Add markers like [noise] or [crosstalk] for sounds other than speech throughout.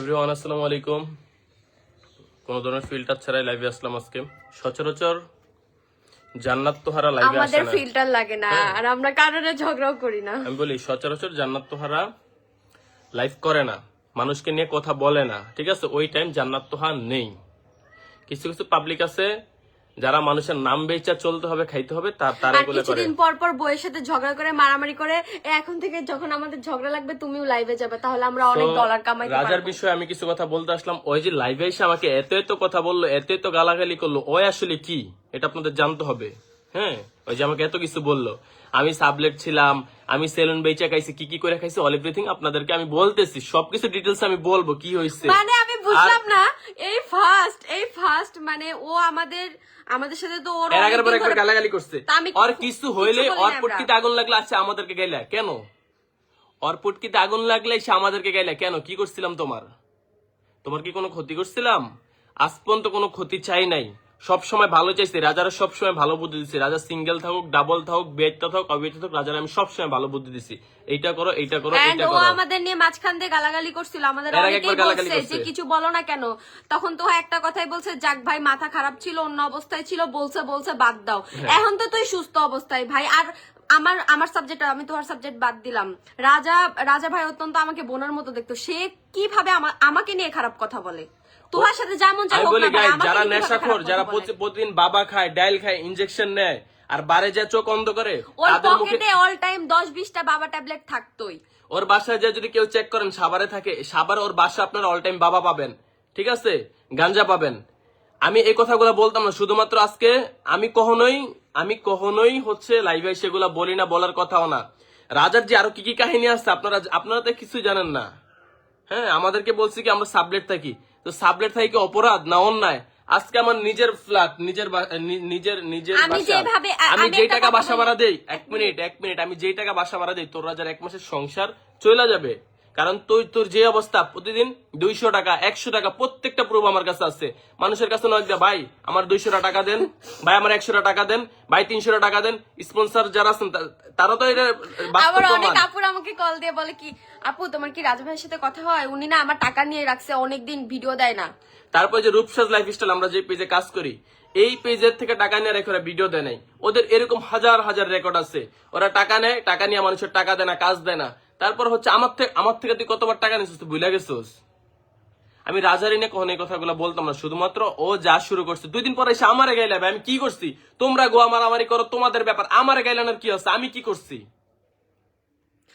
Everyone আসসালামু আলাইকুম। কোন ধরনের ফিল্টার ছাড়াই লাইভে আসলাম আজকে। সচরাচর জান্নাত তোহারা লাইভে আসে আমাদের ফিল্টার লাগে না আর আমরা কারণে ঝগড়াও করি না। আমি বলি সচরাচর জান্নাত তোহারা লাইভ করে না। মানুষকে নিয়ে কথা বলে না। ঠিক আছে? ওই টাইম জান্নাত তোহা নেই। কিছু কিছু পাবলিক আছে যারা মানুষের নাম বেচা চলতে হবে খাইতে হবে তার তার এগুলো করে কিছুদিন পর পর বইয়ের সাথে ঝগড়া করে মারামারি করে এখন থেকে যখন আমাদের ঝগড়া লাগবে তুমিও লাইভে যাবে তাহলে আমরা অনেক ডলার কামাইতে রাজার বিষয়ে আমি কিছু কথা বলতে আসলাম। ওই যে লাইভে এসে আমাকে এত এত কথা বলল এত এত গালাগালি করল ওই আসলে কি? এটা আপনাদের জানতে হবে। হ্যাঁ? ওই যে আমাকে এত কিছু বলল। আমি সাবলেট ছিলাম আমি সেলুন বেচা খাইছি কি কি করে খাইছি অল এভরিথিং আপনাদেরকে আমি বলতেছি। সবকিছু ডিটেলস আমি বলব কি হয়েছে মানে আমি বুঝলাম না এই ফার্স্ট মানে ও আমাদের আমাদের সাথে তো ওর এর আগের বার একবার গালাগালি করছে। আর কিছু- হইলে ওর পুটকিতে আগুন লাগলে আচ্ছা আমাদেরকে গাইলা কেন? ওর পুটকিতে আগুন লাগলে সে আমাদেরকে গাইলা কেন? কি করছিলাম তোমার? তোমার কি কোনো ক্ষতি করছিলাম? আজ পর্যন্ত কোনো ক্ষতি চাই নাই। সব সময় ভালো চাইছি রাজারা সব সময় ভালো বুদ্ধি দিচ্ছে রাজা সিঙ্গেল থাকুক ডাবল থাকুক বেডটা থাকুক অবেডটা থাকুক রাজারা আমি সব সময় ভালো বুদ্ধি দিছি। এইটা করো এইটা করো এইটা ও করো। আমাদের নিয়ে মাঝখান দিয়ে গালাগালি করছিল। আমাদের অনেকেই বলছে যে কিছু বলো না কেন। তখন তো একটা কথাই বলছে যাক ভাই মাথা খারাপ ছিল অন্য অবস্থায় ছিল বলছে বলছে বাদ দাও। হ্যাঁ। এখন তো তুই সুস্থ অবস্থায় ভাই। আর আমার আমার সাবজেক্ট আমি তোমার সাবজেক্ট বাদ দিলাম। রাজা রাজা ভাই অত্যন্ত আমাকে বোনের মতো দেখতো। সে কীভাবে আমা- আমাকে নিয়ে খারাপ কথা বলে? তোমার সাথে যেমন যা আমি হোক না যারা নেশাখোর যারা? প্রতিদিন বাবা খায় ডাইল খায় ইনজেকশন নেয় আর বারে যা চোখ অন্ধ করে ওর পকেটে অল টাইম দশ বিশটা বাবা ট্যাবলেট থাকতোই। ওর বাসায় যে যদি কেউ চেক করেন সাভারে থাকে ওর বাসা আপনার অল টাইম বাবা পাবেন ঠিক আছে? গাঞ্জা পাবেন। আমি এই কথাগুলো বলতাম না শুধুমাত্র আজকে আমি কখনোই আমি কখনোই হচ্ছে লাইভে সেগুলা বলি না বলার কথাও না। রাজার যে আরও কি কি কাহিনী আছে আপনারা আপনারা তো কিছুই জানেন না। হ্যাঁ আমাদেরকে বলছি কি আমরা সাবলেট থাকি। তো সাবলেট থাকে কি অপরাধ না অন্যায়? আজকে আমার নিজের ফ্ল্যাট নিজের নিজের নিজের আমি যেই টাকা বাসা ভাড়া দেই এক মিনিট এক মিনিট আমি যেই টাকা বাসা ভাড়া দেই তোর রাজার এক মাসের সংসার চলে যাবে। কারণ তুই তোর যে অবস্থা প্রতিদিন দুইশো টাকা একশো টাকা প্রত্যেকটা প্রুফ আমার কাছে আছে। মানুষের কাছে নয় ভাই আমার দুইশো টাকা দেন ভাই আমার একশো টাকা দেন ভাই তিনশো টাকা দেন। স্পন্সর যারা আছেন তারা তো এটা আবার অনেক আপুর আমাকে কল দিয়ে বলে কি আপু তোমার কি রাজু ভাইয়ের সাথে কথা হয়? উনি না আমার টাকা নিয়ে রাখছে অনেকদিন ভিডিও দেয় না। তারপর যে রূপসাজ লাইফস্টাইল আমরা যে পেজে কাজ করি এই পেজের থেকে টাকা নিয়ে রেখে ভিডিও দেয় নাই। ওদের এরকম হাজার হাজার রেকর্ড আছে। ওরা টাকা নেয় টাকা নিয়ে মানুষের টাকা দেয় না কাজ দেয় না। তারপর হচ্ছে আমার থেকে আমার থেকে তুই কতবার টাকা নিছিস তুই বুঝলা গেছিস? আমি রাজারি নিয়ে কখনো এই কথাগুলো বলতাম না। শুধুমাত্র ও যা শুরু করছে। দুই দিন পরে এসে আমারে গাইলে আমি কি করছি? তোমরা গো আমার মারামারি করো, তোমাদের ব্যাপার। আমারে গাইলানোর কি হচ্ছে আমি কি করছি?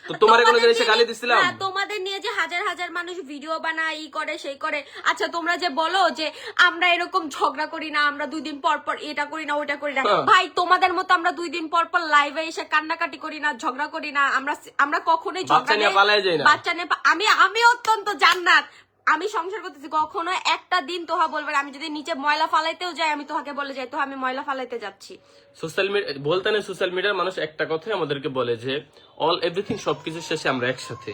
তো তোমার কোনো তোমাদের জিনিসে গালি দিছিলাম হ্যাঁ, তোমাদের নিয়ে যে হাজার হাজার মানুষ ভিডিও বানায় ই করে সেই করে আচ্ছা তোমরা যে বলো যে আমরা এরকম ঝগড়া করি না আমরা দুই দিন পর পর এটা করি না ওটা করি না হ্যাঁ। ভাই তোমাদের মতো আমরা দুই দিন পর পর লাইভে এসে কান্নাকাটি করি না ঝগড়া করি না আমরা আমরা কখনোই বাচ্চা ঝগড়া নিয়ে নিয়ে- পালায় যাই না। বাচ্চা নিয়ে আমি আমি অত্যন্ত জান্নাত আমি সংসার করতেছি কখনো একটা দিন তোহা বলবে না। আমি যদি নিচে ময়লা ফালাইতেও যাই আমি তোহাকে বলে যাই তো আমি ময়লা ফালাইতে যাচ্ছি। সোশ্যাল মিডিয়া বলতে না সোশ্যাল মিডিয়ার মানুষ একটা কথাই আমাদেরকে বলে যে অল এভরিথিং সবকিছু শেষে আমরা একসাথে।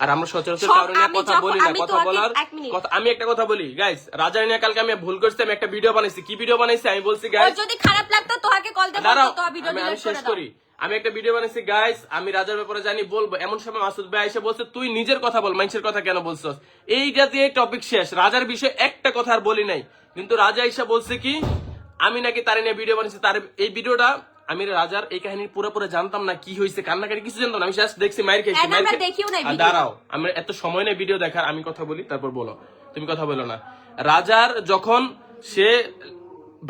আর আমরা সচরাচর কারণে কথা বলি না কথা বলার কথা- আমি একটা কথা বলি গাইস রাজা নিয়ে কালকে আমি ভুল করছি আমি একটা ভিডিও বানাইছি। কি ভিডিও বানাইছি? আমি বলছি গাইস যদি খারাপ লাগতো তোহাকে কল বলতো তোহা ভিডিও আমি শেষ করি। আমি একটা ভিডিও বানাইছি গাইস আমি রাজার ব্যাপারে জানি বলব। এমন সময় মাসুদ ভাই এসে বলছে তুই নিজের কথা বল মানুষের কথা কেন বলছস? এইটা দিয়ে টপিক শেষ রাজার বিষয়ে একটা কথা আর বলি নাই। কিন্তু রাজা এসে বলছে কি আমি নাকি তার নিয়ে ভিডিও বানিয়েছি তার এই ভিডিওটা আমি রাজার এই কাহিনী পুরো পুরো জানতাম না কি হয়েছে কান্নাকাটি কিছু জানতাম না। আমি জাস্ট দেখছি মায়ের খেয়েছি মায়ের দাঁড়াও আমার এত সময় নেই ভিডিও দেখার আমি কথা বলি তারপর বলো। তুমি কথা বলো না। রাজার যখন সে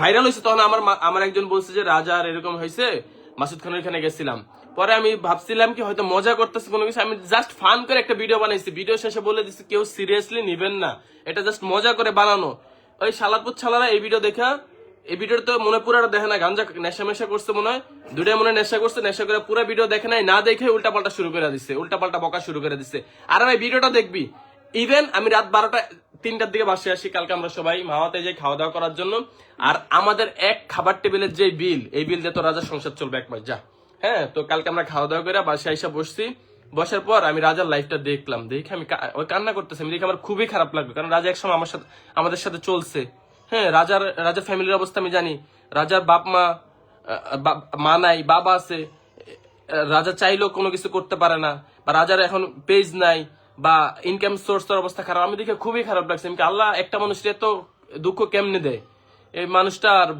ভাইরাল হয়েছে তখন আমার আমার একজন বলছে যে রাজার এরকম হয়েছে মাসুদ খানের এখানে গেছিলাম। পরে আমি ভাবছিলাম কি হয়তো মজা করতেছে কোনো কিছু। আমি জাস্ট ফান করে একটা ভিডিও বানাইছি। ভিডিও শেষে বলে দিচ্ছি কেউ সিরিয়াসলি নিবেন না। এটা জাস্ট মজা করে বানানো। ওই সালাদপুর ছালারা এই ভিডিও দেখা, এই ভিডিওটা তো মনে পুরো দেখে না, গাঞ্জা নেশা মেশা করছে মনে হয়। দুটাই মনে নেশা করছে, নেশা করে পুরো ভিডিও দেখে নাই, না দেখে উল্টা পাল্টা শুরু করে দিচ্ছে উল্টা পাল্টা বকা শুরু করে দিচ্ছে আর ভাই ভিডিওটা দেখবি। ইভেন আমি রাত বারোটা, তিনটার দিকে বাসে আসি, কালকে আমরা সবাই মামাতে যাই খাওয়া দাওয়া করার জন্য। আর আমাদের এক খাবার টেবিলের যে বিল এই বিল দিয়ে তো রাজার সংসার চলবে এক মাস, যা। হ্যাঁ তো কালকে আমরা খাওয়া দাওয়া করে বাসে আইসা বসছি। বসার পর আমি রাজার লাইফটা দেখলাম। দেখে আমি ওই কান্না করতেছি। আমি দেখে আমার খুবই খারাপ লাগবে কারণ রাজা একসময় আমার সাথে আমাদের সাথে চলছে। হ্যাঁ রাজার রাজার ফ্যামিলির অবস্থা আমি জানি। রাজার বাপ মা মা নাই, বাবা আছে। রাজা চাইলেও কোনো কিছু করতে পারে না। বা রাজার এখন পেজ নাই। বা ইনকাম সোর্সের অবস্থা খারাপ। আমি দেখে খুবই খারাপ লাগছে। আল্লাহ একটা মানুষের এত দুঃখ কেমনে দেয়? এই মানুষটার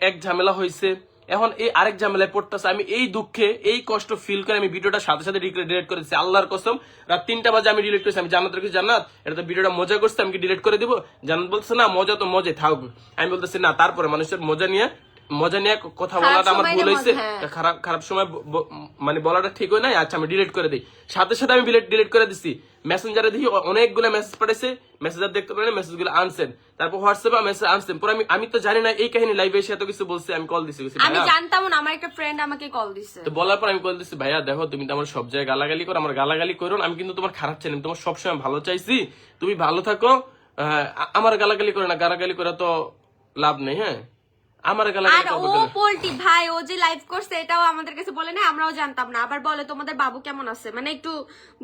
এক- ঝামেলা হয়েছে এখন এই আরেক ঝামেলায় পড়তেছে। আমি এই দুঃখে, এই কষ্ট ফিল করে আমি ভিডিওটা সাথে সাথে ডিলিট করে দিচ্ছি আল্লাহর কসম, রাত তিনটা বাজে আমি ডিলিট করেছি। আমি জান্নাত রেখেছি জান্নাত। এটা তো ভিডিওটা মজা করছে, আমি কি ডিলিট করে দিব? জান্নাত বলছে না, মজা তো মজা থাক। আমি বলতেছি, না, তারপরে মানুষের মজা নিয়ে মজা নিয়ে কথা বলাটা আমার ভুল হয়েছে। হ্যাঁ। খারাপ খারাপ সময় মানে বলাটা ঠিক হয় নাই। আচ্ছা আমি ডিলিট করে দিই। সাথে সাথে আমি ডিলিট করে দিছি। মেসেঞ্জারে দেখি অনেকগুলো মেসেজ পাঠাইছে। মেসেজার দেখতে পারেন মেসেজগুলো আনছেন তারপর হোয়াটসঅ্যাপে মেসেজ আনছেন পরে আমি আমি তো জানি না এই কাহিনী লাইভে এসে এত কিছু বলছে আমি কল দিছি। আমি জানতাম না আমার একটা ফ্রেন্ড আমাকে কল দিছে। তো বলার পর আমি কল দিচ্ছি ভাইয়া দেখো তুমি তো আমার সব জায়গায় গালাগালি করো আমার গালাগালি করো আমি কিন্তু তোমার খারাপ চাই না, তোমার সবসময় ভালো চাইছি। তুমি ভালো থাকো। আমার গালাগালি করো না গালাগালি করে তো লাভ নেই হ্যাঁ? আমার আর ও পোল্টি ভাই ও যে লাইভ করছে এটাও আমাদের কাছে বলে না আমরাও জানতাম না। আবার বলে তোমাদের বাবু কেমন আছে? মানে একটু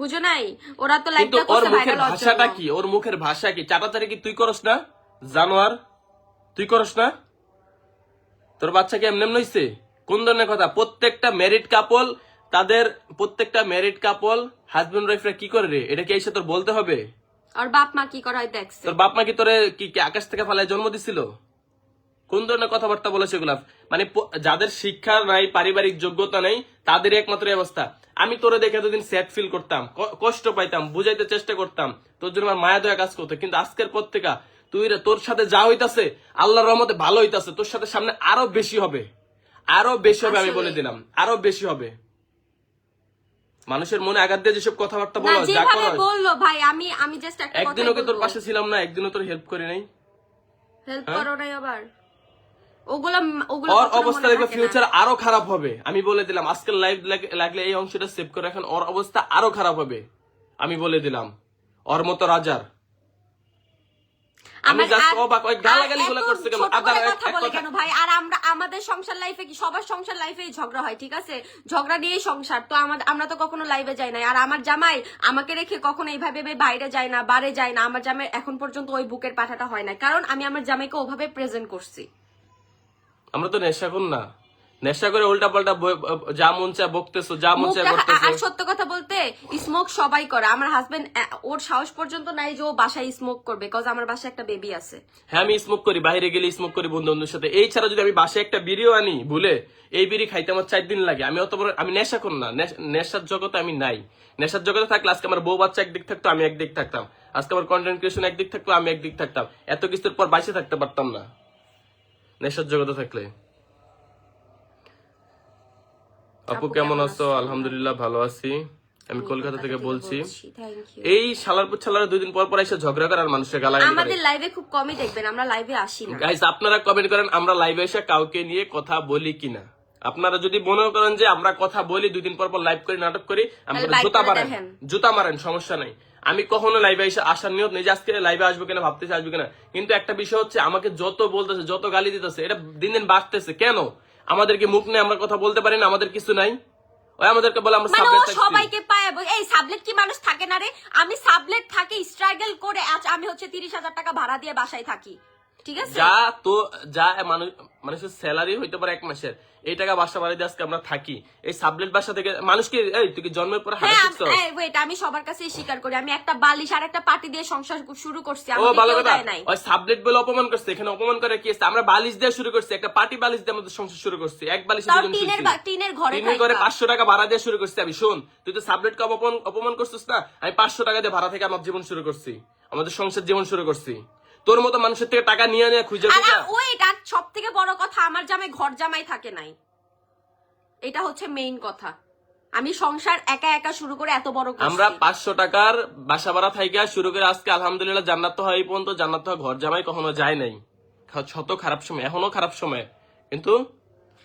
বুঝো নাই? ওরা তো লাইভটা করছে ভাষাটা কি? ওর মুখের ভাষা কি? কি তুই করস না? জানোয়ার তুই করস না? তোর বাচ্চা কি এমনি এমনি হইছে কোন ধরনের কথা? প্রত্যেকটা ম্যারিড কাপল তাদের প্রত্যেকটা ম্যারিড কাপল হাজবেন্ড ওয়াইফরা কি করে রে? এটা কি এসে তোর বলতে হবে? আর বাপ মা কি করা হয় দেখছে? তোর বাপ মা কি তোরে কি কি আকাশ থেকে ফালায় জন্ম দিছিল? কোন ধরনের কথাবার্তা বলে সেগুলা? মানে যাদের শিক্ষা নাই পারিবারিক যোগ্যতা নেই তাদের একমাত্র অবস্থা। আমি তোরে দেখে এতদিন স্যাড ফিল করতাম কষ্ট পাইতাম বুঝাইতে চেষ্টা করতাম। তোর জন্য আমার মায়া দয়া কাজ করতো। কিন্তু আজকের পর থেকে তুই তোর সাথে যা হইতাছে আল্লাহর রহমতে ভালো হইতাছে তোর সাথে সামনে আরও বেশি হবে। আরও বেশি হবে আমি বলে দিলাম। আরও বেশি হবে। মানুষের মনে আঘাত দিয়ে যেসব কথাবার্তা বলো যা করো বলল ভাই আমি আমি জাস্ট একটা একদিনও কি তোর পাশে ছিলাম না? একদিনও তোর হেল্প করি নাই? হেল্প করো নাই আবার। ওগুলা ওগুলো ওর অবস্থা দেখবে ফিউচার আরও খারাপ হবে। আমি বলে দিলাম আজকের লাইভ লাগলে এই অংশটা সেভ করে এখন ওর অবস্থা আরও খারাপ হবে। আমি বলে দিলাম ওর মতো রাজার। আমি আমার অবাক, ওই গালাগালি গুলো করছে কেন? আদার কথা বলে কেন ভাই? আর আমরা আমাদের সংসার লাইফে কি? সবার সংসার লাইফেই ঝগড়া হয় ঠিক আছে? ঝগড়া নিয়েই সংসার। তো আমাদের আমরা তো কখনো লাইভে যাই না আর আমার জামাই আমাকে রেখে কখনো এইভাবে বাইরে যায় না বারে যায় না। আমার জামাই এখন পর্যন্ত ওই বুকের পাঠাটা হয় না কারণ আমি আমার জামাইকে ওভাবে প্রেজেন্ট করছি। আমরা তো নেশা কর না। নেশা করে উল্টা পাল্টা যা মন চায় বকতেছো যা মন চায় করতেছো আর সত্য কথা বলতে স্মোক সবাই করে। আমার হাজবেন্ড ওর সাহস পর্যন্ত নাই যে ও বাসায় স্মোক করবে কজ আমার বাসায় একটা বেবি আছে। হ্যাঁ আমি স্মোক করি বাইরে গেলে স্মোক করি বন্ধু বন্ধুর সাথে। এই ছাড়া যদি আমি বাসায় একটা বিড়িও আনি ভুলে এই বিড়ি খাইতে আমার চার দিন লাগে। আমি অত বড় আমি নেশা কর না নেশার জগতে আমি নাই। নেশার জগতে থাকলে আজকে আমার বউ বাচ্চা একদিক থাকতো আমি একদিক থাকতাম। আজকে আমার কন্টেন্ট ক্রিয়েশন একদিক থাকতো আমি একদিক থাকতাম। এত কিছুর পর বাইসে থাকতে পারতাম না। নেশার জগতে থাকলে আপু কেমন আছো? আলহামদুলিল্লাহ ভালো আছি। আমি কলকাতা থেকে বলছি। এই শালার পুচ্ছালার দুই দিন পর পর এসে ঝগড়া করে আর মানুষের গালাগালি আমাদের লাইভে খুব কমই দেখবেন আমরা লাইভে আসি না। গাইস আপনারা কমেন্ট করেন আমরা লাইভে এসে কাউকে নিয়ে কথা বলি কিনা। আপনারা যদি মনে করেন যে আমরা কথা বলি দুই দিন পর পর লাইভ করি নাটক করি আমরা জুতা মারেন। জুতা মারেন সমস্যা নাই। আমি কখনো লাইভে এসে আসার নিয়ত নেই যে আজকে লাইভে আসব কিনা ভাবতেছি আসব কিনা। কিন্তু একটা বিষয় হচ্ছে আমাকে যত বলতেছে যত গালি দিতেছে এটা দিন দিন বাড়তেছে। কেন? আমাদেরকে মুখ নেই আমরা কথা বলতে পারি না? আমাদের কিছু নাই? ওই আমাদেরকে বলে আমরা মানে সাবলেট থাকছি। সবাইকে পায়। এই সাবলেট কি মানুষ থাকে না রে? আমি সাবলেট থাকি স্ট্রাগল করে আজ আমি হচ্ছে তিরিশ হাজার টাকা ভাড়া দিয়ে বাসায় থাকি। ঠিক আছে? যা তো যা মানুষ মানুষের স্যালারি হইতে পারে এক মাসের। এই টাকা বাসা বাড়িতে আজকে আমরা থাকি। এই সাবলেট বাসা থেকে মানুষকে এই তুই জন্মের পর হারা হ্যাঁ শিখছো? ওয়েট আমি সবার কাছে স্বীকার করি। আমি একটা বালিশ আর একটা পার্টি দিয়ে সংসার শুরু করছি। ভালো কথা। ওই সাবলেট বলে অপমান করছে। এখানে অপমান করে কি আছে? আমরা বালিশ দিয়ে শুরু করছি। একটা পার্টি বালিশ দিয়ে আমাদের সংসার শুরু করছি। এক বালিশ টিনের ঘরে টিনের থাইকা। পাঁচশো টাকা ভাড়া দিয়ে শুরু করছি আমি। শোন তুই তো সাবলেট কে অপমান অপমান করছিস না? আমি পাঁচশো টাকা দিয়ে ভাড়া থেকে আমার জীবন শুরু করছি। আমাদের সংসার জীবন শুরু করছি। তোর মতো মানুষের থেকে টাকা নিয়ে নিয়ে খুঁজে খুঁজে। আর সব থেকে বড় কথা আমার জামাই ঘর জামাই থাকে নাই। এটা হচ্ছে মেইন কথা। আমি সংসার একা একা শুরু করে এত বড় আমরা পাঁচশো টাকার বাসা ভাড়া থাইকা শুরু করে আজকে আলহামদুলিল্লাহ জান্নাত তো হয় এই পর্যন্ত জান্নাত ঘর জামাই কখনো যায় নাই। শত খারাপ সময় এখনও খারাপ সময়। কিন্তু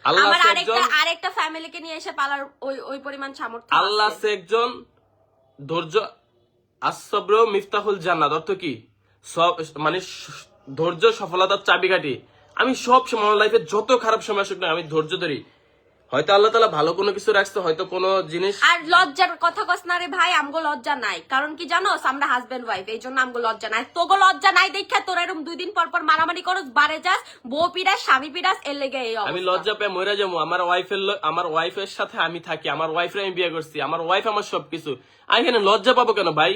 আল্লাহ একজন আরেকটা ফ্যামিলিকে নিয়ে এসে পালার ওই ওই পরিমাণ সামর্থ্য আল্লাহ একজন ধৈর্য আসব্র মিফতাহুল জান্নাত অর্থ কি? সব মানে ধৈর্য সফলতার চাবিকাঠি। আমি সব সময় লাইফে যত খারাপ সময় আসুক না আমি ধৈর্য ধরি। হয়তো আল্লাহ তালা ভালো কোনো কিছু রাখছে হয়তো কোনো জিনিস আর লজ্জার কথা কস না রে ভাই আমগো লজ্জা নাই। কারণ কি জানোস আমরা হাজবেন্ড ওয়াইফ এই জন্য আমগো লজ্জা নাই। তোগো লজ্জা নাই দেখা তোরা এরকম দুই দিন পর পর মারামারি করস বারে যাস বউ পিরাস স্বামী পিরাস এর লেগে এই আমি লজ্জা পেয়ে মরে যাব। আমার ওয়াইফের আমার ওয়াইফের সাথে আমি থাকি আমার ওয়াইফের আমি বিয়ে করছি আমার ওয়াইফ আমার সবকিছু। আমি এখানে লজ্জা পাবো কেন ভাই?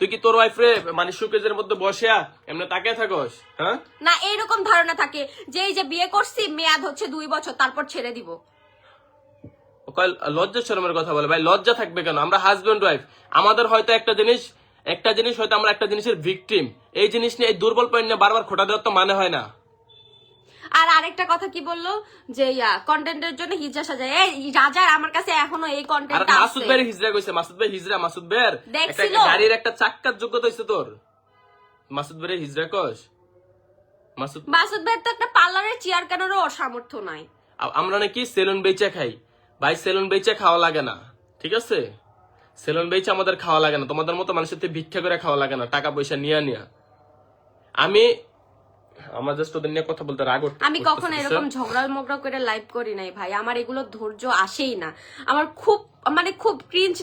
তুই কি তোর ওয়াইফ রে মানে সুকেজের মধ্যে বসে এমনি তাকে থাকস হ্যাঁ? না এইরকম ধারণা থাকে। যে এই যে বিয়ে করছি মেয়াদ হচ্ছে দুই বছর তারপর ছেড়ে দিব। লজ্জা শরমের কথা বলে। ভাই লজ্জা থাকবে কেন? আমরা হাজবেন্ড ওয়াইফ আমাদের হয়তো একটা জিনিস একটা জিনিস হয়তো আমরা একটা জিনিসের ভিকটিম এই জিনিস নিয়ে এই দুর্বল পয়েন্ট নিয়ে বারবার খোটা দেওয়ার তো মানে হয় না। আর আরেকটা কথা কি বলল? যে ইয়া কন্টেন্টের জন্য হিজা সাজায়। এই রাজার আমার কাছে এখনও এই আর কন্টেন্টটা মাসুদ আছে। ভাইয়ের হিজরা কইছে মাসুদ ভাই হিজরা মাসুদ ভাইয়ের একটা? গাড়ির একটা চাক্কার যোগ্যতা হইছে তোর। মাসুদ ভাইয়ের হিজরা কস। মাসুদ মাসুদ ভাইয়ের তো একটা পার্লারের চেয়ার কেনারও সামর্থ্য নাই। আমরা নাকি সেলুন বেচে খাই। ভাই সেলুন বেচে খাওয়া লাগে না। ঠিক আছে? সেলুন বেচে আমাদের খাওয়া লাগে না। তোমাদের মতো মানুষের ভিক্ষা করে খাওয়া লাগে না। টাকা পয়সা নিয়ে নিয়া। আমি আমার জাস্ট ওদের নিয়ে কথা বলতে রাগ আমি কখনো এরকম ঝগড়া মগড়া করে লাইভ করি নাই ভাই। আমার এগুলো ধৈর্য আসেই না। আমার খুব মানে খুব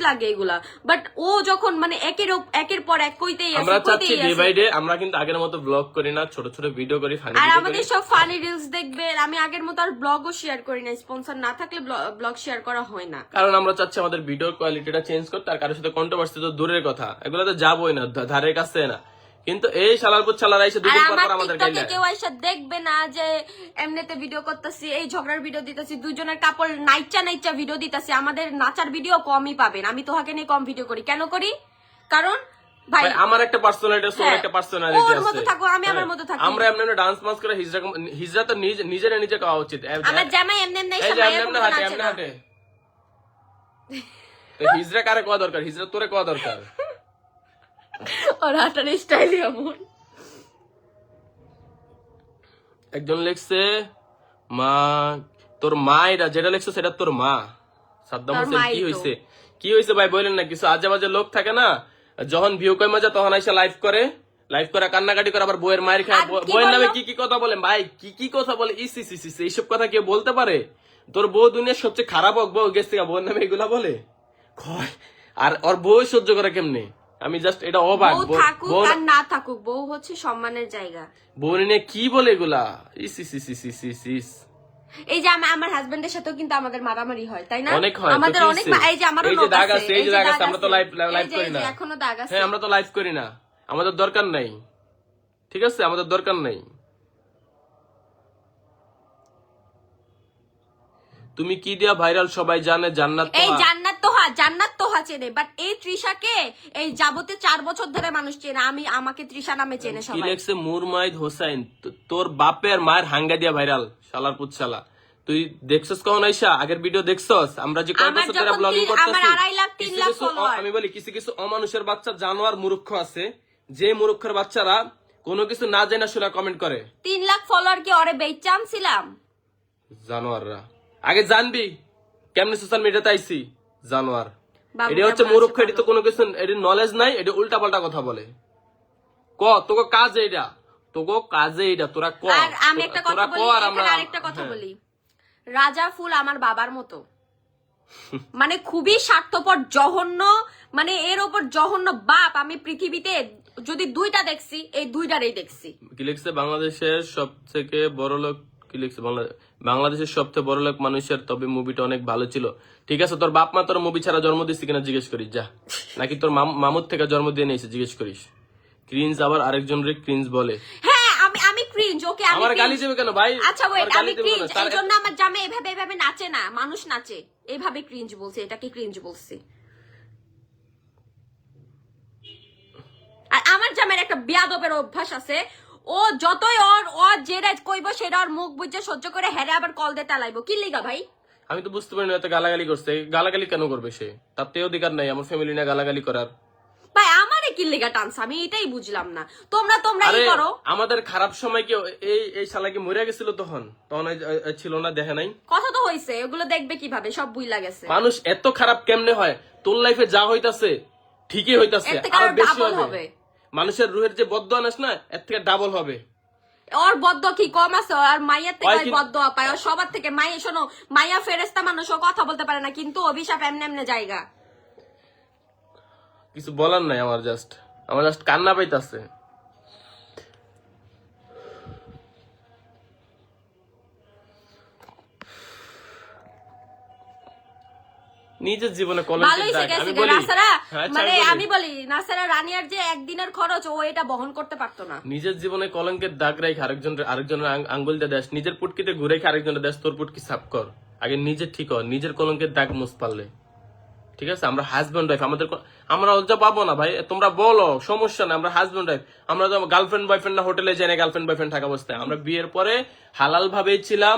লাগে এগুলা। বাট ও যখন মানে একের একের পর এক কইতেই আমরা চাচ্ছি ডে বাই ডে আমরা কিন্তু আগের মতো ব্লগ করি না ছোট ছোট ভিডিও করি ফানি আর আমাদের সব ফানি রিলস দেখবে আমি আগের মতো আর ব্লগও শেয়ার করি না স্পন্সর না থাকলে ব্লগ শেয়ার করা হয় না। কারণ আমরা চাচ্ছি আমাদের ভিডিও কোয়ালিটিটা চেঞ্জ করতে আর কারোর সাথে কন্ট্রোভার্সি তো দূরের কথা। এগুলো তো যাবোই না ধারের কাছে না। কিন্তু এই শালারপুর চালার এসে দুদিন পর পর আমাদের গাইলে। কেউ এসে দেখবে না যে এমনিতে ভিডিও করতেছি এই ঝগড়ার ভিডিও দিতেছি দুজনের কাপড় নাইচা নাইচা ভিডিও দিতেছি। আমাদের নাচার ভিডিও কমই পাবেন। আমি তোহাকে নিয়ে কম ভিডিও করি। কেন করি? কারণ ভাই আমার একটা পার্সোনালিটি হ্যাঁ, একটা পার্সোনালিটি ওর মতো থাকো, আমি আমার হ্যাঁ, মতো থাকি। আমরা এমনি ডান্স মাস করে হিজরা হিজরা তো নিজে নিজের নিজে খাওয়া উচিত। আমার জামাই এমনি এমনি এমনি এমনি। হিজরা কারে কোয়া দরকার? হিজরা তোরে কোয়া দরকার? হাঁটার স্টাইলই এমন একজন লিখছে মা তোর মা এটা যেটা লিখছো সেটা তোর মা। সাদ্দাম হোসেন কি হয়েছে কি হয়েছে ভাই না কিছু। আজে বাজে লোক থাকে না যখন ভিউ কমে যায় তখন এসে লাইভ করে। লাইভ করে কান্নাকাটি করে আবার বইয়ের মায়ের খায়। আর বউ- নামে কি কি কথা বলে ভাই কি কি কথা বলে? ইস ইস ইস, এইসব কথা কেউ বলতে পারে? তোর বউ দুনিয়ার সবচেয়ে খারাপ হোক বউ গেছে বউয়ের নামে এগুলা বলে? আর ওর বউ সহ্য করে কেমনে? আমি জাস্ট এটা অবাক বউ থাকুক আর না থাকুক বউ হচ্ছে সম্মানের জায়গা। বউ নিয়ে কি বলে এগুলা? ইস ইস ইস ইস ইস ইস ইস। এই যে আমা- আমার হাজবেন্ডের সাথেও কিন্তু আমাদের মারামারি হয় তাই না? অনেক হয়, আমাদের অনেক এই যে আমারও এই যে দাগ আছে এই যে দাগ আছে, আমরা তো লাইভ যে- করি না। এখনও দাগ আছে। হ্যাঁ আমরা তো লাইভ করি না। আমাদের দরকার নাই। ঠিক আছে? আমাদের দরকার নাই। তুমি কি দিয়া ভাইরাল সবাই জানে জান্নাত এই। জান্নাত তোহা জান্নাত তোহা চেনে বাট এই তৃষাকে এই যাবতে চার বছর ধরে মানুষ চেনে আমি আমাকে তৃষা নামে চেনে কি সবাই। লেখছে মুরমাইদ হোসাইন? তোর বাপের মায়ের হাঙ্গা দিয়া ভাইরাল শালার পুচ্ছালা তুই দেখছস কখন আইসা? আগের ভিডিও দেখছস? আমরা যে কয় বছর ধরে ব্লগিং করতেছি আড়াই লাখ, তিন লাখ কিছু আমি বলি কিছু কিছু অমানুষের বাচ্চা জানোয়ার মূর্খ আছে। যে মূর্খের বাচ্চারা কোনো কিছু না জেনে শোনা কমেন্ট করে। তিন লাখ ফলোয়ার কি অরে বেচে ছিলাম জানোয়াররা। আগে জানবি কেমনে সোশ্যাল মিডিয়াতে আইছি? জানোয়ার। এটা হচ্ছে মূর্খ এটি তো কোনো কিছু এটি নলেজ নাই এটি উল্টা পাল্টা কথা বলে। ক তোকে কাজ এইটা তোকে কাজে এইটা তোরা ক? আর আমি একটা কথা বলি আর আমরা আরেকটা কথা হ্যাঁ। বলি। রাজা ফুল আমার বাবার মতো। মানে খুবই স্বার্থপর জঘন্য মানে এর ওপর জঘন্য বাপ আমি পৃথিবীতে যদি দুইটা দেখছি এই দুইটারই দেখছি। কি লিখছে? বাংলাদেশের সব থেকে বড় লোক কি লিখছে? বাংলাদেশের সবচেয়ে বড় লোক মানুষের তবে মুভিটা অনেক ভালো ছিল। ঠিক আছে তোর বাপ মা তোর মুভি ছাড়া জন্ম দিচ্ছে কিনা জিজ্ঞেস করিস যা। নাকি তোর মাম- মামুর থেকে জন্ম দিয়ে নিয়েছে জিজ্ঞেস করিস। ক্রিন্স আবার আরেকজনের ক্রিন্স বলে। আমি আমি ক্রিঞ্জ ওকে আমি আমার গালি দেবে কেন ভাই? আচ্ছা ওয়েট আমি ক্রিঞ্জ তার এই জন্য আমার জামে এভাবে এভাবে নাচে না মানুষ নাচে। এইভাবে ক্রিঞ্জ বলছে এটাকে ক্রিঞ্জ বলছে। আর আমার জামের একটা বিয়াদবের অভ্যাস আছে ও যতই ওর ও যেটা কইব সেটা ওর মুখ বুঝে সহ্য করে হেরে আবার কল দিয়ে টালাইবো কি লিগা ভাই? আমি তো বুঝতে পারি না এত গালাগালি করছে। গালাগালি কেন করবে সে? তার তো অধিকার নাই আমার ফ্যামিলি নিয়ে গালাগালি করার। ভাই আমারে কি লিগা টানছে? আমি এটাই বুঝলাম না। তোমরা তোমরা কি করো। আমাদের খারাপ সময় কি এই এই শালা কি মরে গেছিল তখন? তখন ছিল না দেখে নাই? কথা তো হইছে ওগুলো দেখবে কীভাবে? সব বুইলা গেছে। মানুষ এত খারাপ কেমনে হয়? তোর লাইফে যা হইতাছে ঠিকই হইতাছে আরও বেশি হবে। মানুষের রুহের যে বদ্ধ আনাস না এর থেকে ডাবল হবে। ওর বদ্ধ কি? কম আছে আর মায়ের থেকে বদ্ধ পায়। ওর সবার থেকে মাইয়া শোনো মাইয়া ফেরেস্তা মানুষ ও কথা বলতে পারে না কিন্তু অভিশাপ এমনি এমনি জায়গা। কিছু বলার নাই আমার জাস্ট আমার জাস্ট কান্না পাইতাছে। নিজের জীবনে আমি বলি। নাসারা। হ্যাঁ, মানে আমি বলি নাসারা রানিয়ার যে একদিনের খরচ ও এটা বহন করতে পারতো না। নিজের জীবনে কলঙ্কের দাগ রেখে আরেকজন আরেকজনের আঙ্গুল দিয়ে দেশ নিজের পুটকিতে ঘুরে রেখে আরেকজনের দেশ তোর পুটকি সাফ কর। আগে নিজে ঠিক নিজের কলঙ্কের দাগ মুছ পারলে। ঠিক আছে? আমরা হাজব্যান্ড ওয়াইফ আমাদের আমরা লজ্জা পাবো না ভাই। তোমরা বলো সমস্যা না আমরা হাজব্যান্ড ওয়াইফ আমরা তো গার্লফ্রেন্ড বয়ফ্রেন্ড না হোটেলে যাই না গার্লফ্রেন্ড বয়ফ্রেন্ড থাকা অবস্থায়। আমরা বিয়ের পরে হালাল ভাবেই ছিলাম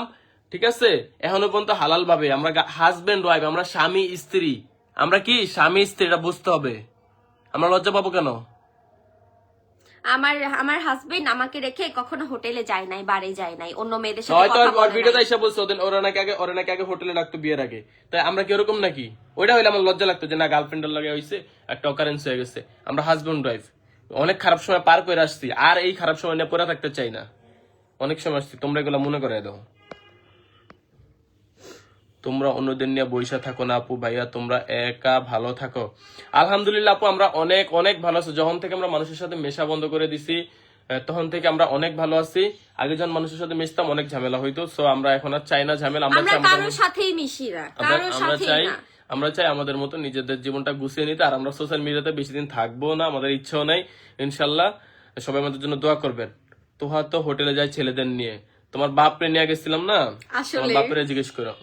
ঠিক আছে? এখনও পর্যন্ত হালাল ভাবে আমরা হাজব্যান্ড ওয়াইফ আমরা স্বামী স্ত্রী। আমরা কি? স্বামী স্ত্রী এটা বুঝতে হবে। আমরা লজ্জা পাবো কেন? আমার আমার হাজবেন্ড আমাকে রেখে কখনো হোটেলে যায় নাই বারে যায় নাই অন্য মেয়েদের সাথে কথা ওর বলে ভিডিওতে এসে বলছে ওদের ওরা নাকি আগে ওরা নাকি আগে হোটেলে রাখতো বিয়ের আগে। তাই আমরা কি নাকি? ওইটা হইলে আমার লজ্জা লাগতো যে না গার্লফ্রেন্ডের লাগে হয়েছে একটা অকারেন্স হয়ে গেছে। আমরা ওয়াইফ অনেক খারাপ সময় পার করে আসছি আর এই খারাপ সময় নিয়ে পড়ে থাকতে চাই না। অনেক সময় আসছি তোমরা এগুলো মনে করে দাও। তোমরা অন্যদের নিয়ে বৈশা থাকো না আপু ভাইয়া তোমরা একা ভালো থাকো। আলহামদুলিল্লাহ আপু আমরা অনেক অনেক ভালো আছি। যখন থেকে আমরা মানুষের সাথে মেশা বন্ধ করে দিছি তখন থেকে আমরা অনেক ভালো আছি। আগে যখন মানুষের সাথে মিশতাম অনেক ঝামেলা হইতো। সো আমরা এখন আর চাই না ঝামেলা। আমরা কারোর সাথেই মিশি না। আমরা সাথেই চাই না। আমরা চাই আমাদের মতো নিজেদের জীবনটা গুছিয়ে নিতে। আর আমরা সোশ্যাল মিডিয়াতে বেশি দিন থাকব না আমাদের ইচ্ছেও নাই। ইনশাল্লাহ সবাই আমাদের জন্য দোয়া করবেন। তোহা তো হোটেলে যায় ছেলেদের নিয়ে। তোমার বাপরে নিয়ে গেছিলাম না? তোমার বাপরে জিজ্ঞেস করো।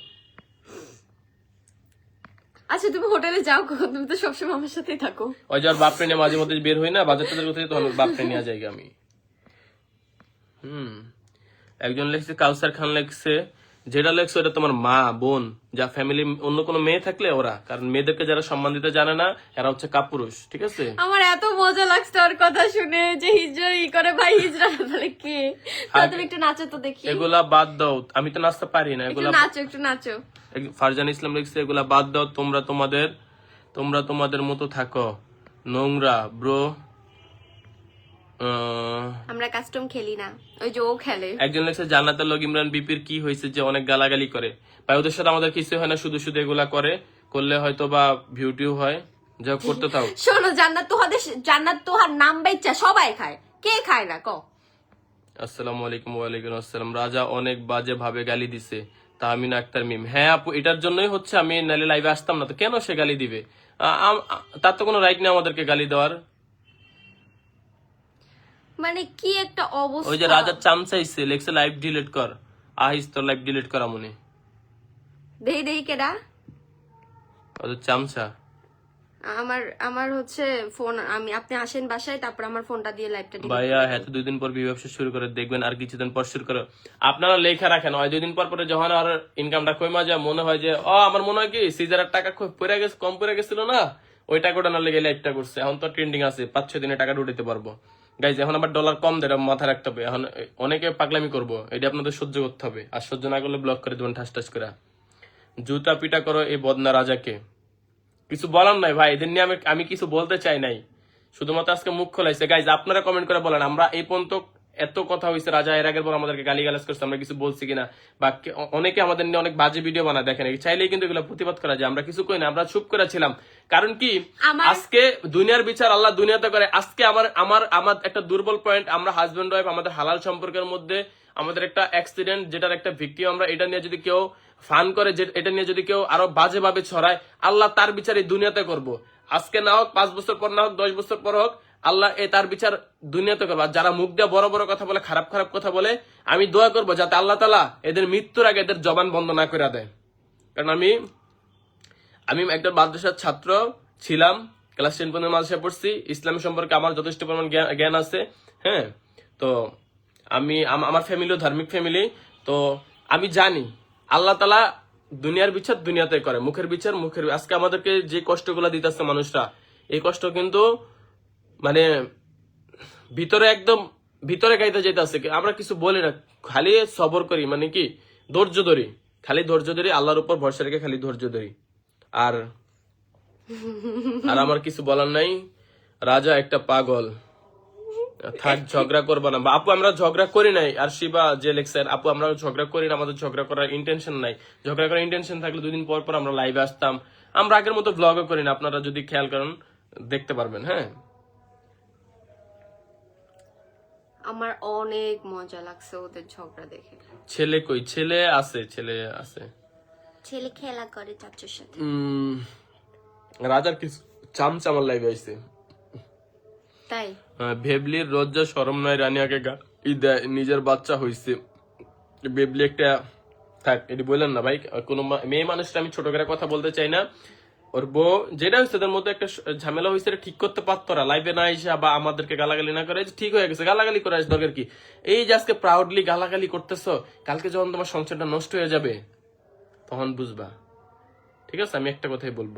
আচ্ছা তুমি হোটেলে যাও তুমি তো সবসময় আমার সাথেই থাকো। ওই যার বাপ নিয়ে মাঝে মধ্যে বের হই না বাজার টাজার কোথায় তো আমার বাপরে নিয়ে যাই আমি। হুম। একজন লেখছে, কাউসার খান লেখছে যেটা লেখছে ওটা তোমার মা বোন যা ফ্যামিলি অন্য কোনো মেয়ে থাকলে ওরা। কারণ মেয়েদেরকে যারা সম্মান দিতে জানে না এরা হচ্ছে কাপুরুষ ঠিক আছে? আমার এত মজা লাগছে ওর কথা শুনে যে হিজরা ই করে ভাই হিজরা না তাহলে কে? তুমি একটু নাচো তো দেখি। এগুলা বাদ দাও। আমি তো নাচতে পারি না এগুলা নাচো একটু নাচো। ফারজান ইসলাম লিখছে এগুলা বাদ দাও তোমরা তোমাদের তোমরা তোমাদের মতো থাকো। নোংরা ব্রো আমরা কাস্টম খেলি না। ওই যে ও খেলে। একজন লেখছে জান্নাতের লোক ইমরান বিপির কি হয়েছে যে অনেক গালাগালি করে? ভাই ওদের সাথে আমাদের কিছু হয় না শুধু শুধু এগুলা করে। করলে হয়তো বা ভিউটিও হয়। যা করতে তাও শোনো জান্নাত তোহাদের জান্নাত তোহার নাম বেচ্চা সবাই খায়। কে খায় না? ক। আসসালামু আলাইকুম ওয়ালাইকুম আসসালাম। রাজা অনেক বাজে ভাবে গালি দিছে। তাহমিনা আক্তার মিম। হ্যাঁ আপু এটার জন্যই হচ্ছে আমি নালে লাইভে আসতাম না তো কেন সে গালি দিবে? তার তো কোনো রাইট নেই আমাদেরকে গালি দেওয়ার। মানে কি একটা অবস্থা? ওই যে রাজার চাম চাইছে লেখছে লাইভ ডিলিট কর। আহিস তোর লাইভ ডিলিট করা মনে। দেই দেই কেডা? ওদের চামচা। আমার আমার হচ্ছে ফোন আমি আপনি আসেন বাসায় তারপর আমার ফোনটা দিয়ে লাইভটা দিবেন ভাইয়া হ্যাঁ তো দুই দিন পর বিয়ে ব্যবসা শুরু করে দেখবেন আর কিছুদিন পর শুরু করে। আপনারা লেখা রাখেন হয় দুই দিন পর পরে যখন আর ইনকামটা কমে যায় মনে হয় যে ও আমার মনে হয় কি সিজারের টাকা খুব পড়ে গেছে কম পড়ে গেছিল না? ওই টাকাটা না লেগে লাইভটা করছে। এখন তো ট্রেন্ডিং আছে পাঁচ ছয় দিনে টাকা উঠাতে পারব। গাইজ এখন আবার ডলার কম দেয় মাথায় রাখতে হবে। এখন অনেকে পাগলামি করব। এটা আপনাদের সহ্য করতে হবে। আর সহ্য না করলে ব্লক করে দেবেন ঠাস ঠাস করে। জুতা পিটা করো এই বদনা রাজাকে। কিছু বলার নাই ভাই, এদের নিয়ে আমি আমি কিছু বলতে চাই নাই। শুধুমাত্র আজকে মুখ খোলাইছে। গাইজ আপনারা কমেন্ট করে বলেন, আমরা এই পর্যন্ত এত কথা হয়েছে রাজা এর আগের পর আমাদেরকে গালি গালাজ করছে আমরা কিছু বলছি কিনা? বা অনেকে আমাদের নিয়ে অনেক বাজে ভিডিও বানায় দেখেন চাইলেই কিন্তু এগুলো প্রতিবাদ করা যায় আমরা কিছু কই না আমরা চুপ করে ছিলাম। কারণ কি? আজকে দুনিয়ার বিচার আল্লাহ দুনিয়াতে করে আজকে আমার আমার আমার একটা দুর্বল পয়েন্ট আমরা হাজবেন্ড ওয়াইফ আমাদের হালাল সম্পর্কের মধ্যে আমাদের একটা অ্যাক্সিডেন্ট যেটার একটা ভিক্টিম আমরা এটা নিয়ে যদি কেউ ফান করে যে এটা নিয়ে যদি কেউ আরও বাজে ভাবে ছড়ায় আল্লাহ তার বিচার এই দুনিয়াতে করব। আজকে না হোক পাঁচ বছর পর না হোক দশ বছর পর হোক আল্লাহ এ তার বিচার দুনিয়াতে করব। যারা মুখ দিয়ে বড় বড় কথা বলে, খারাপ খারাপ কথা বলে, আমি দোয়া করব যাতে আল্লাহ তালা এদের মৃত্যুর আগে এদের জবান বন্ধ না করে দেয়। কারণ আমি আমি একটা মাদ্রাসার ছাত্র ছিলাম, ক্লাস টেন পর্যন্ত মাদ্রাসায় পড়ছি। ইসলাম সম্পর্কে আমার যথেষ্ট পরিমাণ জ্ঞান- আছে হ্যাঁ? তো আমি, আম- আমার ফ্যামিলিও ধার্মিক ফ্যামিলি তো আমি জানি আল্লাহ তালা দুনিয়ার বিচার দুনিয়াতে করে। মুখের বিচার, মুখের, আজকে আমাদেরকে যে কষ্টগুলো দিতেছে মানুষরা, এই কষ্ট কিন্তু মানে ভিতরে একদম, ভিতরে গাইতে যেতেছে আমরা কিছু বলি না, খালি সবর করি মানে কি, ধৈর্য ধরি, খালি ধৈর্য ধরি, আল্লাহর উপর ভরসা রেখে খালি ধৈর্য ধরি। আর আর আমার কিছু বলার নাই, রাজা একটা পাগল, থাক, ঝগড়া করব না। আপু, আমরা ঝগড়া করি নাই, আর শিবা যে লেকচার আপু, আমরা ঝগড়া করি না, আমাদের ঝগড়া করার ইন্টেনশন নাই। ঝগড়া করার ইন্টেনশন থাকলে দুদিন পর পর আমরা লাইভে আসতাম। আমরা আগের মতো ব্লগও করি না, আপনারা যদি খেয়াল করেন, দেখতে পারবেন হ্যাঁ? আমার অনেক মজা লাগছে ওদের ঝগড়া দেখে। ছেলে কই? ছেলে আছে ছেলে আছে। ছেলে খেলা করে চাচুর সাথে। রাজার কিছু চামচামার লাইভে আইছে। তাই? ভেবলির লজ্জা সরম নয় রানিয়াকে নিজের বাচ্চা হইছে। বেবলি একটা থাক এটি বললেন না ভাই কোনো মা- মেয়ে মানুষটা আমি ছোট করে কথা বলতে চাই না। ওর বউ, যেটা হয়েছে তাদের মধ্যে একটা ঝামেলা হয়েছে ঠিক করতে পারতো না। লাইভে না এসে বা আমাদেরকে গালাগালি না করে ঠিক হয়ে গেছে, গালাগালি করে দরকার কি? এই যে আজকে প্রাউডলি গালাগালি করতেছো, কালকে যখন তোমার সংসারটা নষ্ট হয়ে যাবে, তখন বুঝবা। ঠিক আছে? আমি একটা কথাই বলব।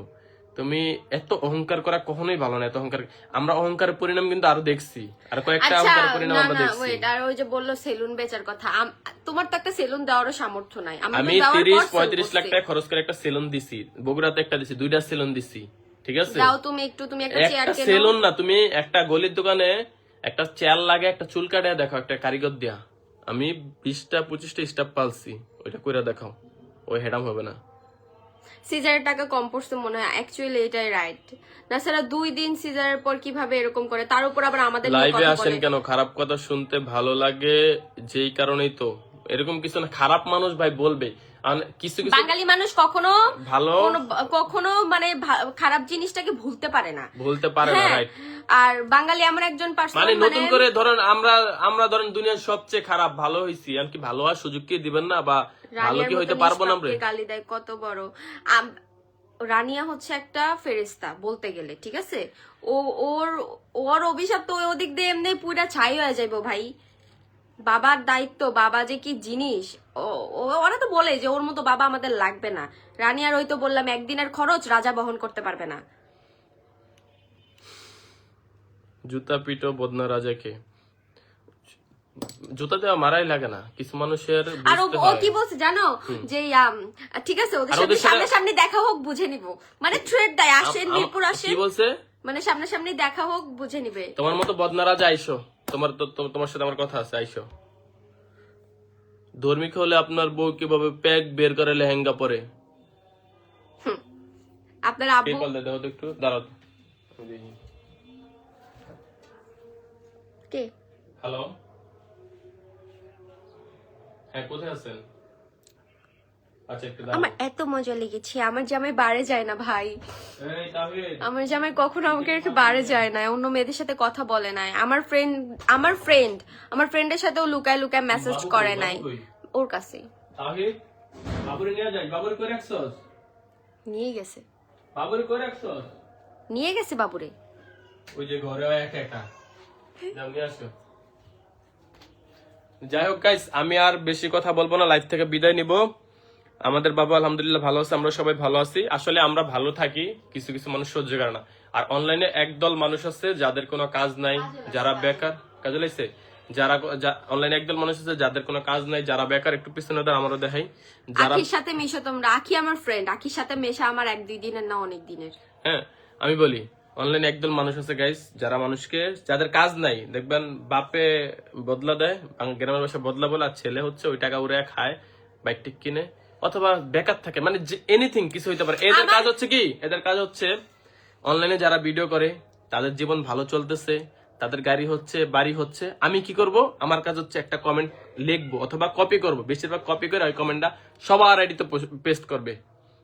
তুমি এত অহংকার করা কখনোই ভালো না এত অহংকার। আমরা অহংকারের পরিণাম কিন্তু আরও দেখছি। আর কয়েকটা আচ্ছা অহংকারের পরিণাম আমরা দেখছি। আর ওই যে বলল সেলুন বেচার কথা তোমার তো একটা সেলুন দেওয়ারও সামর্থ্য নাই। আমি দেওয়ার তিরিশ পর sell পঁয়ত্রিশ লাখ টাকা খরচ করে একটা সেলুন দিছি বগুড়াতে একটা দিছি দুইটা সেলুন দিছি ঠিক আছে? দাও তুমি একটু তুমি একটা চেয়ার কেনো? সেলুন না তুমি একটা গলির দোকানে একটা চেয়ার লাগে একটা চুল কাটে দেখো একটা কারিগর দিয়া। আমি বিশটা পঁচিশটা স্টাফ পালছি ওইটা কইরা দেখাও ওই হেডাম হবে না। সিজারের টাকা কম পড়ছে মনে হয়। অ্যাকচুয়ালি এটাই রাইট তাছাড়া দুই দিন সিজারের পর কীভাবে এরকম করে? তার উপর আবার আমাদের লাইভে আসেন কেন? খারাপ কথা শুনতে ভালো লাগে যেই কারণেই তো। এরকম কিছু না খারাপ মানুষ ভাই বলবে। কিছু কিছু বাঙালি মানুষ কখনো ভালো কখনো মানে খারাপ জিনিসটাকে ভুলতে পারে না। বলতে পারে না হ্যাঁ। রাইট আর বাঙালি এমন একজন পার্সন মানে নতুন করে ধরেন আমরা আমরা ধরেন দুনিয়ার সবচেয়ে খারাপ ভালো হইছি আর কি ভালো হওয়ার সুযোগ কি দিবেন না বা ভালো কি হইতে পারব না আমরা? গালি দেয় কত বড়। রানিয়া হচ্ছে একটা ফেরেস্তা বলতে গেলে ঠিক আছে? ও ওর ওর অভিশাপ তো ওই ওদিক দিয়ে এমনি পুরা ছাই হয়ে যাইবো ভাই। বাবার দায়িত্ব বাবা যে কি জিনিস? ওরা তো বলে যে ওর মতো বাবা আমাদের লাগবে না। রানিয়ার ওই তো বললাম একদিনের খরচ রাজা বহন করতে পারবে না। জুতা পিটো বদনা রাজাকে। জুতা দেওয়া মারাই লাগে না কিছু মানুষের আর ও। কি বলছে জানো? যে ঠিক আছে ওদের সাথে সামনে সামনে দেখা হোক বুঝে নিব। মানে থ্রেড দেয় আসেন মিরপুর কি বলছে? মানে সামনাসামনি দেখা হোক বুঝে নিবে। তোমার মতো বদনা রাজা আইসো। তোমার তোমার সাথে আমার কথা আছে আইসো। ধর্মিক হলে আপনার বউ কীভাবে প্যাক বের করে লেহেঙ্গা পরে? আপনার আব্বু কল দাও তো একটু দাঁড়াও। কে? হ্যালো? হ্যাঁ কোথায় আছেন? আমার এত মজা লেগেছে আমার জামাই বাড়ে যায় না ভাই। আমার জামাই কখনো আমাকে রেখে বাড়ে যায় না অন্য মেয়েদের সাথে কথা বলে নাই। আমার ফ্রেন্ড আমার ফ্রেন্ড আমার ফ্রেন্ডের সাথেও লুকায় লুকায় মেসেজ করে নাই। ওর কাছে। নিয়ে যাই বাবুরে কই রাখছস? নিয়ে গেছে। বাবুরে কই নিয়ে গেছে বাবুরে। ওই যে ঘরে একা একা। নিয়ে আসো। যাই হোক গাইস আমি আর বেশি কথা বলব না লাইফ থেকে বিদায় নিব। আমাদের বাবা আলহামদুলিল্লাহ ভালো আছে আমরা সবাই ভালো আছি। আসলে আমরা ভালো থাকি কিছু কিছু মানুষ সহ্য করে না। আর অনলাইনে একদল মানুষ আছে যাদের কোনো কাজ নাই যারা বেকার কাজে লাইছে যারা অনলাইনে একদল মানুষ আছে যাদের কোনো কাজ নাই যারা বেকার একটু পিছনে দাঁড় আমারও দেখাই। যারা আখির সাথে মিশো তোমরা। আখি আমার ফ্রেন্ড আখির সাথে মেশা আমার এক দুই দিনের না অনেক দিনের। হ্যাঁ আমি বলি অনলাইনে একদল মানুষ আছে গাইস যারা মানুষকে যাদের কাজ নাই দেখবেন বাপে বদলা দেয় গ্রামের বাসা বদলা বলে আর ছেলে হচ্ছে ওই টাকা উড়ে খায় বাইক টিক কিনে। অথবা বেকার থাকে। মানে এনিথিং কিছু হইতে পারে। এদের কাজ হচ্ছে কি? এদের কাজ হচ্ছে অনলাইনে যারা ভিডিও করে তাদের জীবন ভালো চলতেছে তাদের গাড়ি হচ্ছে বাড়ি হচ্ছে। আমি কি করব? আমার কাজ হচ্ছে একটা কমেন্ট লিখব অথবা কপি করব। বেশিরভাগ কপি করে ওই কমেন্টটা সবার আইডিতে পেস্ট করবে।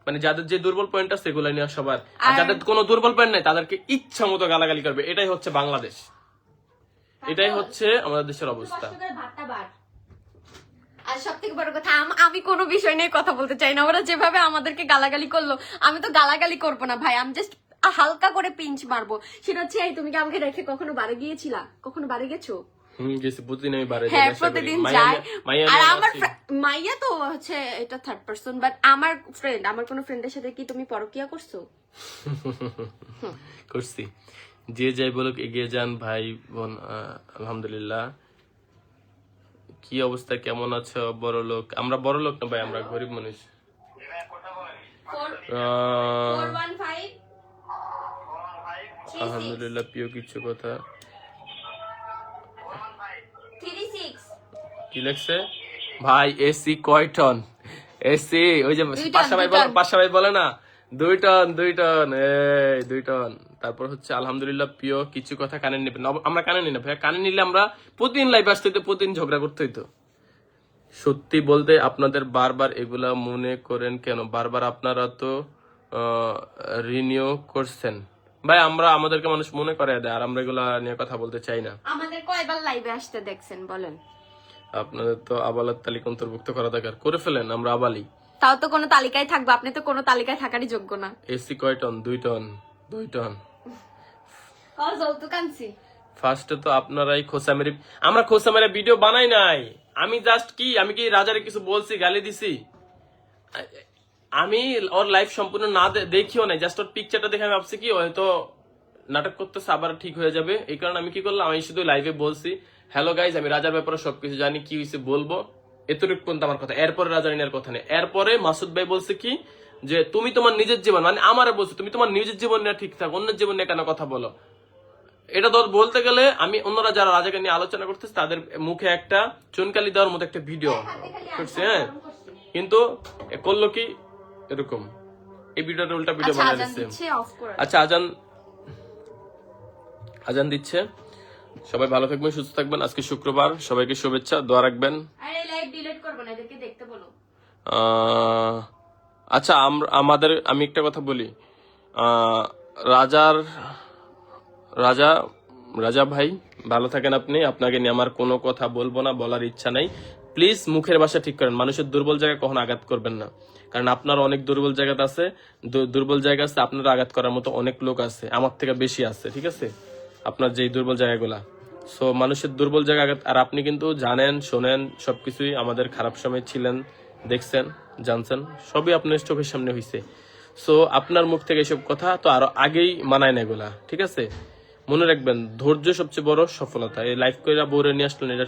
মানে যাদের যে দুর্বল পয়েন্ট আছে সেগুলো নিয়ে সবার। আর যাদের কোনো দুর্বল পয়েন্ট নাই তাদেরকে ইচ্ছা মতো গালাগালি করবে। এটাই হচ্ছে বাংলাদেশ। এটাই হচ্ছে আমাদের দেশের অবস্থা। আর সব থেকে বড় কথা আমি কোনো বিষয় নিয়ে কথা বলতে চাই না। ওরা যেভাবে আমাদেরকে গালাগালি করল আমি তো গালাগালি করব না ভাই। আমি জাস্ট হালকা করে পিঞ্চ মারবো। সেটা হচ্ছে এই তুমি কি আমাকে রেখে কখনো বাড়ি গিয়েছিলা? কখনো বাড়ি গেছো? হ্যাঁ প্রতিদিন আর আমার মাইয়া তো হচ্ছে এটা থার্ড পার্সন বাট আমার ফ্রেন্ড আমার কোনো ফ্রেন্ডের সাথে কি তুমি পরকিয়া করছ? [laughs] করছি। যে যাই বলুক এগিয়ে যান ভাই বোন আলহামদুলিল্লাহ। কি অবস্থা? কেমন আছো? বড় লোক? আমরা বড় লোক না ভাই আমরা গরিব মানুষ। আলহামদুলিল্লাহ প্রিয় কিছু কথা। কি লেখছে? ভাই এসি কয় টন? এসি ওই যে পাশা ভাই বলে। পাশা ভাই বলে না? দুই টন দুই টন এই দুই টন। তারপর হচ্ছে আলহামদুলিল্লাহ প্রিয় কিছু কথা কানে নেবেন আমরা কানে নিই না ভাই কানে নিলে আমরা প্রতিদিন লাইভ আসতে হইতো প্রতিদিন ঝগড়া করতে হইতো। সত্যি বলতে আপনাদের বারবার এগুলা মনে করেন কেন? বারবার আপনারা তো রিনিউ করছেন। ভাই আমরা আমাদেরকে মানুষ মনে করে দেয় আর আমরা এগুলা নিয়ে কথা বলতে চাই না। আমাদের কয়বার লাইভে আসতে দেখছেন বলেন? আপনাদের তো আবালার তালিকা অন্তর্ভুক্ত করা দরকার। করে ফেলেন আমরা আবালি তাও তো কোনো তালিকায় থাকবে আপনি তো কোনো তালিকায় থাকারই যোগ্য না। এসি কয় টন? দুই টন। দুই টন ফার্স্টে তো আপনারাই খোসা মেরে আমরা খোসা মেরে ভিডিও বানাই নাই। আমি জাস্ট কি? আমি কি রাজারে কিছু বলছি গালি দিছি? আমি ওর লাইফ সম্পূর্ণ না দেখিও নাই জাস্ট ওর পিকচারটা দেখে আমি ভাবছি কি হয়তো নাটক করতেছে আবার ঠিক হয়ে যাবে। এই কারণে আমি কি করলাম আমি শুধু লাইভে বলছি হ্যালো গাইজ আমি রাজার ব্যাপারে সবকিছু জানি কি হয়েছে বলব? এতটুকু পর্যন্ত আমার কথা। এরপরে রাজা রানীর কথা নেই। এরপরে মাসুদ ভাই বলছে কি যে তুমি তোমার নিজের জীবন মানে আমারে বলছো তুমি তোমার নিজের জীবন নিয়ে ঠিক থাক অন্যের জীবন নিয়ে কেন কথা বলো? এটা ধর বলতে গেলে আমি অন্যরা যারা রাজাকে নিয়ে আলোচনা করতেছে তাদের মুখে একটা চুনকালি দেওয়ার মতো একটা ভিডিও করছে হ্যাঁ। কিন্তু এ করল কি? এরকম। এই ভিডিওটা উল্টা ভিডিও আচ্ছা বানিয়ে দিচ্ছে। দিচ্ছে অফ করে আচ্ছা আজান আজান দিচ্ছে। সবাই ভালো থাকবেন সুস্থ থাকবেন। আজকে শুক্রবার সবাইকে শুভেচ্ছা দোয়া রাখবেন। আর লাইভ ডিলিট করব না এদেরকে দেখতে বলো। আহ, আচ্ছা আম- আমাদের, আমি একটা কথা বলি। রাজার, রাজা রাজা ভাই, ভালো থাকেন আপনি। আপনাকে নিয়ে আমার কোনো কথা বলব না, বলার ইচ্ছা নাই। প্লিজ মুখের ভাষা ঠিক করেন। মানুষের দুর্বল জায়গায় কখনো আঘাত করবেন না। কারণ আপনার অনেক দুর্বল জায়গাতে আছে। দুর্বল জায়গা আছে, আপনার আঘাত করার মতো অনেক লোক আছে। আমার থেকে বেশি আছে, ঠিক আছে? আপনার যেই দুর্বল জায়গাগুলা। সো, মানুষের দুর্বল জায়গা আঘাত, আর আপনি কিন্তু জানেন, শোনেন, সবকিছুই আমাদের খারাপ সময় ছিলেন, দেখছেন। জানছেন, সবই আপনার চোখের সামনে হয়েছে সো আপনার মুখ থেকে এসব কথা তো আরও আগেই মানায় না এগুলা, ঠিক আছে? মনে রাখবেন, ধৈর্য সবচেয়ে বড় সফলতা। এই লাইফ করে বউরে নিয়ে আসলেন এটা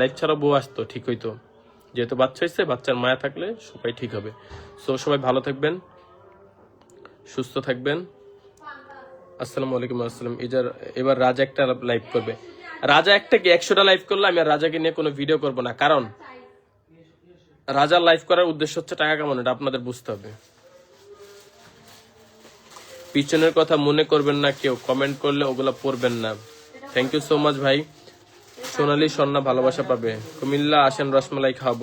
লাইফ ছাড়া বউ আসতো, ঠিক হইতো। যেহেতু বাচ্চা হয়েছে বাচ্চার মায়া থাকলে সবাই ঠিক হবে। সো সবাই ভালো থাকবেন, সুস্থ থাকবেন। আসসালামু আলাইকুম আসসালাম। এবার এবার রাজা একটা লাইভ করবে। রাজা একটা কি একশোটা লাইভ করলে আমি আর রাজাকে নিয়ে কোনো ভিডিও করব না? কারণ রাজার লাইভ করার উদ্দেশ্য হচ্ছে টাকা কামানো এটা আপনাদের বুঝতে হবে। পিছনের কথা মনে করবেন না কেউ কমেন্ট করলে ওগুলা পড়বেন না। থ্যাংক ইউ সো মাচ ভাই। সোনালি স্বর্ণা ভালোবাসা পাবে। কুমিল্লা আসেন রসমালাই খাব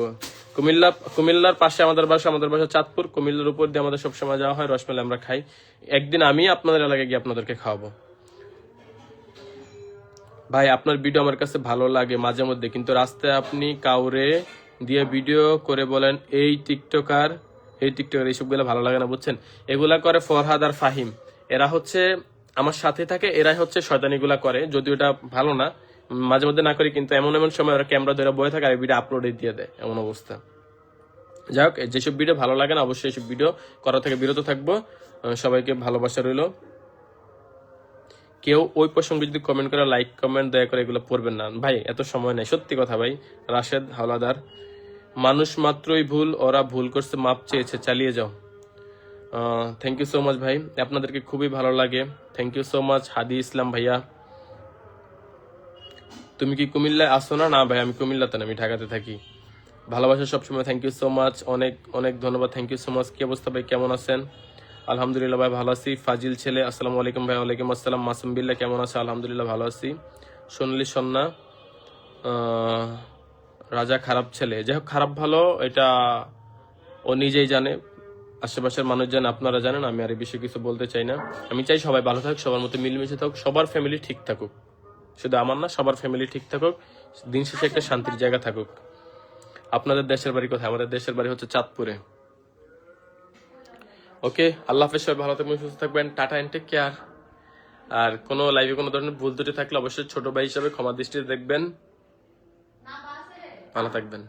কুমিল্লা, কুমিল্লার পাশে আমাদের বাসা আমাদের বাসা চাঁদপুর। কুমিল্লার উপর দিয়ে আমাদের সবসময় যাওয়া হয়, রসমালাই আমরা খাই। একদিন আমি আপনাদের এলাকায় গিয়ে আপনাদেরকে খাওয়াবো। ভাই, আপনার ভিডিও আমার কাছে ভালো লাগে মাঝে মধ্যে, কিন্তু রাস্তায় আপনি কাউরে দিয়ে ভিডিও করে বলেন, এই টিকটকার এই টিকটকার এইসবগুলো ভালো লাগে না, বুঝছেন? এগুলা করে ফরহাদ আর ফাহিম। এরা হচ্ছে আমার সাথে থাকে, এরাই হচ্ছে শয়তানিগুলা করে, যদিও এটা ভালো না। মাঝে মধ্যে না করি, কিন্তু এমন এমন সময় ওরা ক্যামেরা ধরে বয়ে থাকে আর ভিডিও আপলোডে দিয়ে দেয়, এমন অবস্থা। যাই হোক যেসব ভিডিও ভালো লাগে না, অবশ্যই এইসব ভিডিও করা থেকে বিরত থাকব। সবাইকে ভালোবাসা রইল। কেউ ওই প্রসঙ্গে যদি কমেন্ট করে লাইক কমেন্ট দয়া করে এগুলো পড়বেন না। ভাই, এত সময় নাই, সত্যি কথা ভাই। রাশেদ হাওলাদার মানুষ মাত্রই ভুল, ওরা ভুল করছে, মাপ চেয়েছে, চালিয়ে যাও। থ্যাংক ইউ সো মাচ ভাই। আপনাদেরকে খুবই ভালো লাগে। Thank you so much Hadi Islam ভাইয়া। তুমি কি কুমিল্লায় আসো না? না ভাই, আমি কুমিল্লাতে না, আমি ঢাকাতে থাকি। ভালোবাসা সবসময় থ্যাংক ইউ সো মাচ অনেক অনেক ধন্যবাদ থ্যাংক ইউ সো মাচ কি অবস্থা ভাই, কেমন আছেন? আলহামদুলিল্লাহ ভাই, ভালো আছি। ফাজিল ছেলে, আসসালামু আলাইকুম ভাই, ওয়ালাইকুম আসসালাম। মাসুম বিল্লাহ কেমন আছে? আলহামদুলিল্লাহ ভালো আছি। সোনালি সন্না রাজা খারাপ ছেলে। যাই হোক খারাপ ভালো, এটা ও নিজেই জানে। আশেপাশের মানুষ জানে, আপনারা জানেন, আমি আর এই বিষয়ে কিছু বলতে চাই না। আমি চাই সবাই ভালো থাকুক, সবার মতো মিলেমিশে থাকুক, সবার ফ্যামিলি ঠিক থাকুক। শুধু আমার না, সবার ফ্যামিলি ঠিক থাকুক, দিন শেষে একটা শান্তির জায়গা থাকুক। আপনাদের দেশের বাড়ি কোথায়? আমাদের দেশের বাড়ি হচ্ছে চাঁদপুরে। ওকে, আল্লাহ হাফেজ, সবাই ভালো থাকবেন, সুস্থ থাকবেন, টাটা এন্ড টেক কেয়ার আর কোনো লাইভে কোনো ধরনের ভুল ত্রুটি থাকলে অবশ্যই ছোট ভাই হিসাবে ক্ষমা দৃষ্টিতে দেখবেন। ভালো থাকবেন